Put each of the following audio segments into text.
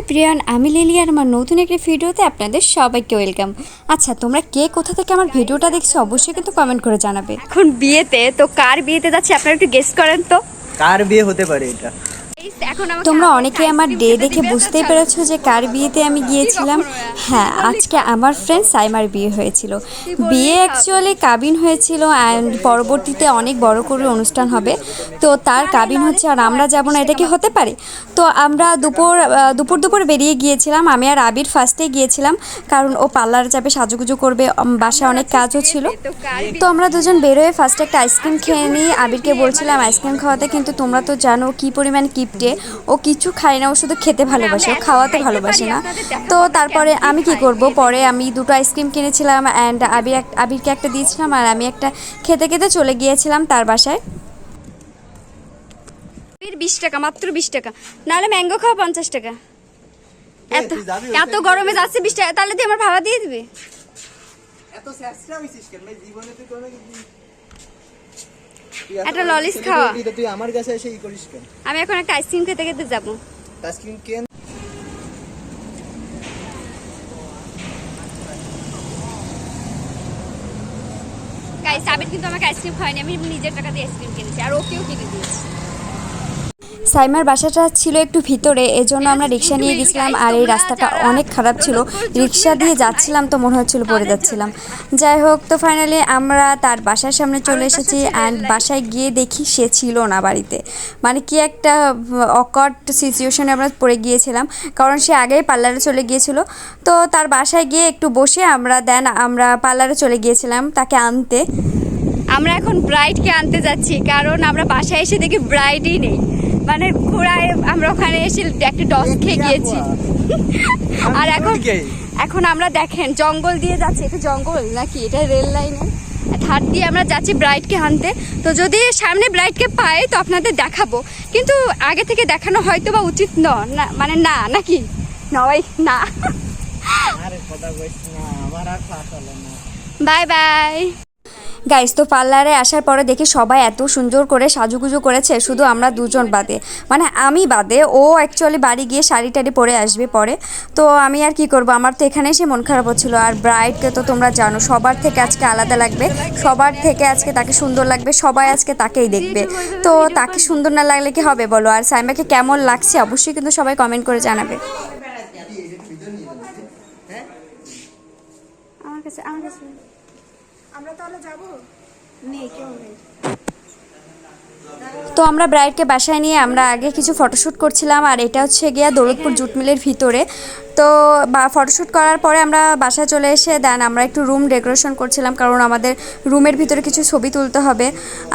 Everyone আমি লিলিয়ার আমার নতুন একটি ভিডিওতে আপনাদের সবাইকে ওয়েলকাম। আচ্ছা তোমরা কে কোথা থেকে আমার ভিডিওটা দেখছ অবশ্যই কিন্তু কমেন্ট করে জানাবে। এখন বিয়েতে তো কার বিয়েতে যাচ্ছে আপনারা একটু গেস্ট করেন তো। কার বিয়ে হতে পারে এটা? তোমরা অনেকে আমার ডে দেখে বুঝতেই পেরেছ যে কার বিয়েতে আমি গিয়েছিলাম? হ্যাঁ আজকে আমার ফ্রেন্ড সাইমার বিয়ে হয়েছিল। বিয়ে অ্যাকচুয়ালি কাবিন হয়েছিল অ্যান্ড পরবর্তীতে অনেক বড় করে অনুষ্ঠান হবে। তো তার কাবিন হচ্ছে আর আমরা যাব না এটা কি হতে পারে? তো আমরা দুপুর দুপুর দুপুর বেরিয়ে গিয়েছিলাম। আমি আর আবির ফার্স্টে গিয়েছিলাম কারণ ও পার্লারে যাবে সাজুগুজু করবে বাসায় অনেক কাজও ছিল। তো আমরা দুজন বেরোয় ফার্স্টে একটা আইসক্রিম খেয়ে নিই। আবিরকে বলছিলাম আইসক্রিম খাওয়াতে কিন্তু তোমরা তো জানো কি পরিমাণ কিপটে ও কিছু খায় না ও শুধু খেতে ভালোবাসে ও খাওয়াতে ভালোবাসে না। তো তারপরে আমি কি করব? পরে আমি দুটো আইসক্রিম কিনেছিলাম অ্যান্ড আবির এক- আবিরকে একটা দিয়েছিলাম আর আমি একটা খেতে খেতে চলে গিয়েছিলাম তার বাসায়। বিশ টাকা মাত্র বিশ টাকা। নাহলে ম্যাঙ্গো খাওয়া পঞ্চাশ টাকা। এত এত গরমে যাচ্ছে বিশ টাকা তাহলে তুই আমার ভাড়া দিয়ে দিবি? এত স্যাসরা হইছিস কেন? জীবনে তুই কোনো কিছু একটা ললিস খাওয়া। তুই আমার কাছে এসে ই করিস কেন? আমি এখন একটা আইসক্রিম খেতে খেতে যাব। আইসক্রিম কেন? গাইস আবির কিন্তু আমাকে আইসক্রিম খাওয়ায়নি আমি নিজের টাকা দিয়ে আইসক্রিম কিনেছি আর ওকেও কিনে দিয়েছি। সাইমার বাসাটা ছিল একটু ভিতরে, এজন্য আমরা রিক্সা নিয়ে গেছিলাম আর এই রাস্তাটা অনেক খারাপ ছিল। রিক্সা দিয়ে যাচ্ছিলাম তো মনে হচ্ছিল পড়ে যাচ্ছিলাম। যাই হোক, তো ফাইনালি আমরা তার বাসার সামনে চলে এসেছি অ্যান্ড বাসায় গিয়ে দেখি সে ছিল না বাড়িতে। মানে কি একটা অকট সিচুয়েশনে আমরা পড়ে গিয়েছিলাম, কারণ সে আগেই পার্লারে চলে গিয়েছিল। তো তার বাসায় গিয়ে একটু বসে আমরা দেন আমরা পার্লারে চলে গিয়েছিলাম তাকে আনতে। আমরা এখন ব্রাইডকে আনতে যাচ্ছি, কারণ আমরা বাসায় এসে দেখি ব্রাইডই নেই। মানে ঘোড়ায় আমরা ওখানে এসে একটা টস খেয়ে গিয়েছি। আর এখন এখন আমরা দেখেন জঙ্গল দিয়ে যাচ্ছি। এটা জঙ্গল নাকি? এটা রেল লাইনে। ধার দিয়ে আমরা যাচ্ছি ব্রাইডকে আনতে। তো যদি সামনে ব্রাইডকে পাই তো আপনাদের দেখাবো। কিন্তু আগে থেকে দেখানো হয়তো বা উচিত ন না মানে না নাকি? নয় না। Bye bye. গাইস তো পার্লারে আসার পরে দেখি সবাই এত সুন্দর করে সাজুগুজু করেছে, শুধু আমরা দুজন বাদে। মানে আমি বাদে, ও অ্যাকচুয়ালি বাড়ি গিয়ে শাড়ি টাড়ি পরে আসবে পরে। তো আমি আর কি করব, আমার তো এখানে এসে মন খারাপ হচ্ছিল। আর ব্রাইডকে তো তোমরা জানো, সবার থেকে আজকে আলাদা লাগবে, সবার থেকে আজকে তাকে সুন্দর লাগবে, সবাই আজকে তাকেই দেখবে। তো তাকে সুন্দর না লাগলে কি হবে বলো? আর সাইমাকে কেমন লাগছে অবশ্যই কিন্তু সবাই কমেন্ট করে জানাবে। আমার কাছে আমার কাছে। তো আমরা ব্রাইডকে বাসায় নিয়ে আমরা আগে কিছু ফটোশ্যুট করছিলাম, আর এটা হচ্ছে গিয়া দৌলতপুর জুট মিলের ভিতরে। তো, বা ফটোশ্যুট করার পরে আমরা বাসায় চলে এসে দেন আমরা একটু রুম ডেকোরেশন করছিলাম কারণ আমাদের রুমের ভিতরে কিছু ছবি তুলতে হবে।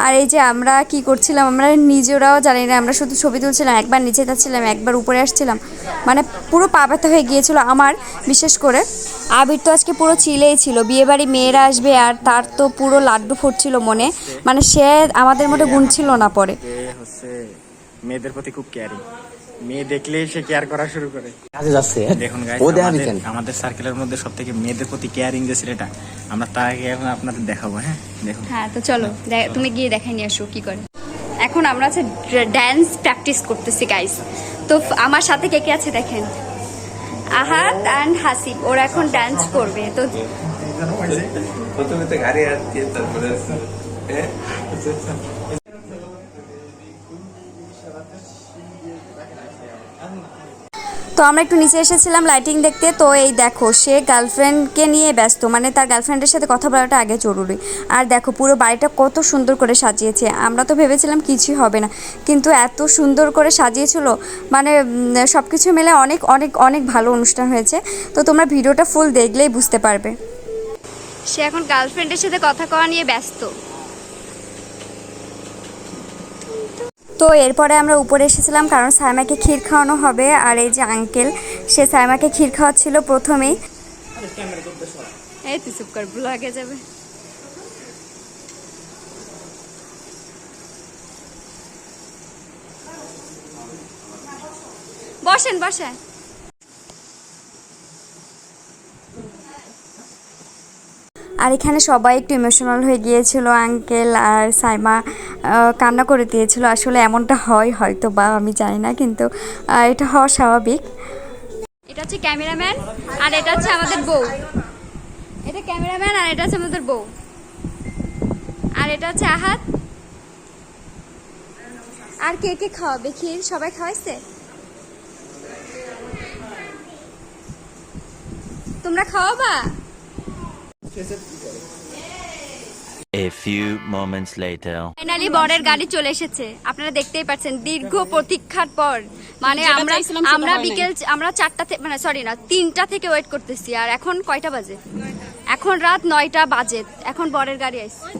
আর এই যে আমরা কি করছিলাম, আমরা নিজেরাও জানি না, আমরা শুধু ছবি তুলছিলাম, একবার নিচে যাচ্ছিলাম, একবার উপরে আসছিলাম। মানে পুরো পা ব্যথা হয়ে গিয়েছিল আমার, বিশেষ করে। আবির তো আজকে পুরো চিলেই ছিল, বিয়েবাড়ি মেয়েরা আসবে আর তার তো পুরো লাড্ডু ফুটছিল মনে। মানে সে আমাদের মধ্যে গুণ ছিল না পরে। মেয়েদের প্রতি খুব কেয়ারিং মেয়ে দেখলেই সে কেয়ার করা শুরু করে। কাজে যাচ্ছে দেখুন guys, ও দেখাবি আমাদের কেন আমাদের সার্কেলের মধ্যে সব থেকে মেয়েদের প্রতি কেয়ারিং যে ছেলেটা আমরা তাকে এখন আপনাদের দেখাবো হ্যাঁ? দেখুন। হ্যাঁ তো চলো দে- তুমি গিয়ে দেখাই নিয়ে আসো কি করে। এখন আমরা হচ্ছে ড্যান্স প্র্যাকটিস করতেছি গাইস তো ফ- আমার সাথে কে কে আছে দেখেন? আহাত অ্যান্ড হাসিব ওরা এখন ডান্স করবে তো প্রথমে তো গাড়ি আসছে তারপরে হ্যাঁ? তো আমরা একটু নিচে এসেছিলাম লাইটিং দেখতে। তো এই দেখো, সে গার্লফ্রেন্ডকে নিয়ে ব্যস্ত মানে তার গার্লফ্রেন্ডের সাথে কথা বলাটা আগে জরুরি। আর দেখো, পুরো বাড়িটা কত সুন্দর করে সাজিয়েছে। আমরা তো ভেবেছিলাম কিছুই হবে না, কিন্তু এত সুন্দর করে সাজিয়েছিল মানে সব কিছু মিলে অনেক অনেক অনেক ভালো অনুষ্ঠান হয়েছে। তো তোমরা ভিডিওটা ফুল দেখলেই বুঝতে পারবে। সে এখন গার্লফ্রেন্ডের সাথে কথা কওয়া নিয়ে ব্যস্ত। তো এরপরে আমরা উপরে এসেছিলাম কারণ সাইমাকে ক্ষীর খাওয়ানো হবে আর এই যে আঙ্কেল সে সাইমাকে ক্ষীর খাওয়াচ্ছিল প্রথমেই। এই তুই চুপ কর ব্লগে যাবে। বসেন বসেন। আর এখানে সবাই একটু ইমোশনাল হয়ে গিয়েছিল আঙ্কেল আর সাইমা। কান্না করে দিয়েছিল। আসলে এমনটা হয় হয়তো বা আমি জানি না কিন্তু এটা হওয়া স্বাভাবিক। এটা হচ্ছে ক্যামেরাম্যান আর এটা হচ্ছে আমাদের বউ। এটা ক্যামেরাম্যান আর এটা হচ্ছে আমাদের বউ। আর এটা হচ্ছে আহাত। আর কে কে খাওয়াবে? ক্ষীর সবাই খাওয়াইছে? তোমরা খাওয়াবা? A few moments later. Finally বরের গাড়ি চলে এসেছে। আপনারা দেখতেই পাচ্ছেন দীর্ঘ প্রতীক্ষার পর। মানে আমরা আমরা। বিকেল আমরা চারটা থেকে মানে সরি না তিনটা থেকে ওয়েট করতেছি আর এখন কয়টা বাজে? এখন রাত নয়টা বাজে। এখন বরের গাড়ি আসছে।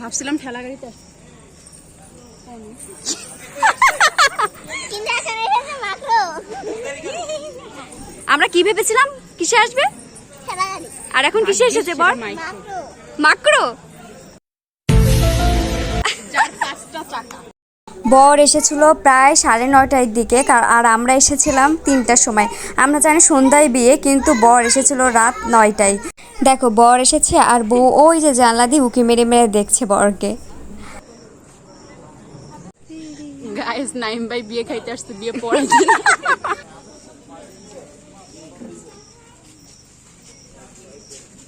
ভাবছিলাম ঠেলা গাড়িতে আমরা কি ভেবেছিলাম? কিসে আসবে? আর এখন কিসে এসেছে বর? মাকড়ো বর এসেছিল প্রায় সাড়ে নয়টার দিকে কার- আর আমরা এসেছিলাম তিনটার সময়। আমরা জানি সন্ধ্যায় বিয়ে কিন্তু বর এসেছিল রাত নয়টায়। দেখো বর এসেছে আর বউ ওই যে জানলা দিয়ে উকি মেরে মেরে দেখছে বরকে। গাইস নাইম ভাই বিয়ে খাইতে আসছে বিয়ে পড়ে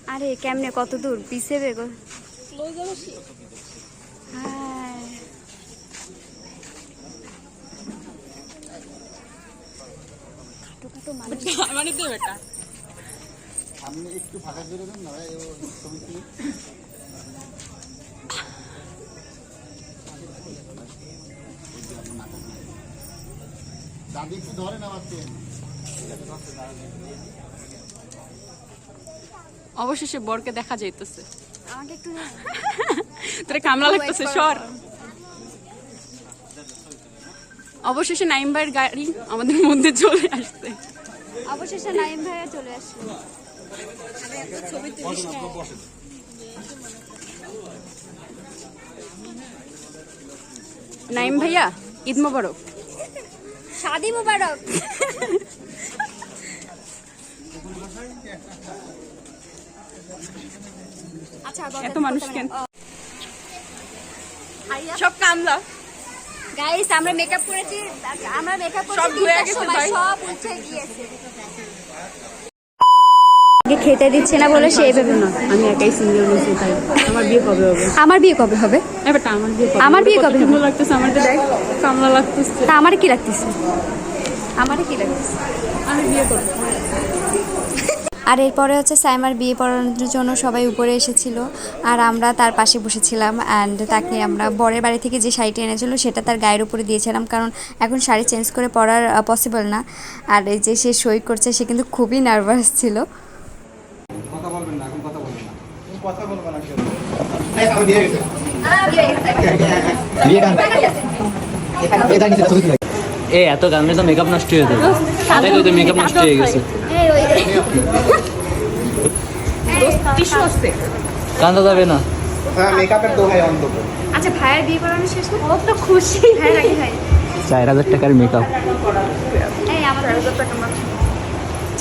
আরে কেমনে কত দূর? পিছে বেগো। হ্যাঁ আমারই তো বেটা অবশেষে বরকে দেখা যাইতেছে। আমাকে একটু তোরে কামলা লাগতেছে সর। অবশেষে নাইম ভাইয়ের গাড়ি আমাদের মধ্যে চলে আসছে। অবশেষে নাইম ভাইয়া চলে আসলো। নাইম ভাইয়া ঈদ মোবারক। শাদি মুবারক। আচ্ছা এত মানুষ কেন? সব কামলা। গাইস আমরা মেকআপ করেছি আমরা মেকআপ করেছি সময়। সব উঠে গিয়েছে। খেতে দিচ্ছে না বলে সে এইভাবে না আমি একাই সিঙ্গেল বলছি তাই। আমার বিয়ে কবে হবে? আমার বিয়ে কবে হবে? এবারটা আমার বিয়ে কবে আমার বিয়ে কবে সুন্দর লাগতেছে আমার তো দেখ কামলা লাগতেছে। তা আমারে কি লাগতেছে? আমারে কি লাগতেছে? আমি বিয়ে করব আর এরপরে হচ্ছে সাইমার বিয়ে পড়ানোর জন্য সবাই উপরে এসেছিল। আর আমরা তার পাশে বসেছিলাম অ্যান্ড তাকে আমরা বরের বাড়ি থেকে যে শাড়িটা এনেছিল সেটা তার গায়ের উপরে দিয়েছিলাম কারণ এখন শাড়ি চেঞ্জ করে পরার পসিবল না। আর এই যে সে সই করছে সে কিন্তু খুবই নার্ভাস ছিল। কথা বলবেন না এখন কথা বলবেন না। কথা বলব না এ এত গানে তো মেকআপ নষ্ট হয়ে যাবে। মেকআপ নষ্ট হয়ে গেছে। টিস্যু আসছে কান্দা যাবে না। হ্যাঁ মেকআপের অন্তত আচ্ছা ভাইয়ের বিয়ে পড়ানো শেষ না ও তো খুশি। হ্যাঁ রাখি ভাই। চার হাজার টাকার মেকআপ। এই আমাদের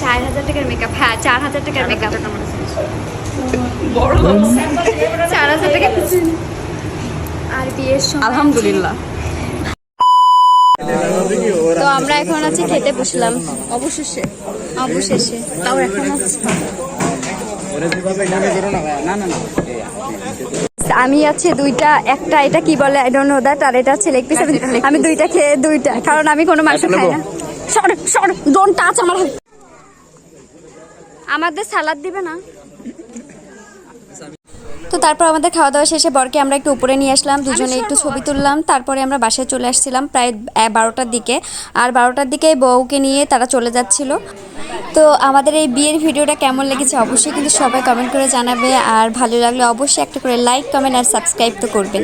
চার হাজার টাকার মেকআপ। হ্যাঁ চার হাজার টাকার মেকআপ। চার হাজার টাকা আর বিয়ের সময় আলহামদুলিল্লাহ। তো আমরা এখন আছি খেতে বসলাম। অবশেষে। অবশেষে। তাও এখন আছি। আমি আছে দুইটা একটা এটা কি বলে? আই ডোন্ট নো দ্যাট আর এটা হচ্ছে লেগ পিস আমি দুইটা খেয়ে দুইটা কারণ আমি কোনো মাংস খাই না। সর সর ডোন্ট টাচ আমার আমাদের সালাদ দিবে না। তো তারপর আমাদের খাওয়া দাওয়া শেষে বরকে আমরা একটু উপরে নিয়ে আসলাম দুজনে একটু ছবি তুললাম। তারপরে আমরা বাসায় চলে আসছিলাম প্রায় বারোটার দিকে। আর বারোটার দিকে বউকে নিয়ে তারা চলে যাচ্ছিল। তো আমাদের এই বিয়ের ভিডিওটা কেমন লেগেছে অবশ্যই কিন্তু সবাই কমেন্ট করে জানাবে, আর ভালো লাগলে অবশ্যই একটা করে লাইক কমেন্ট আর সাবস্ক্রাইব তো করবেন।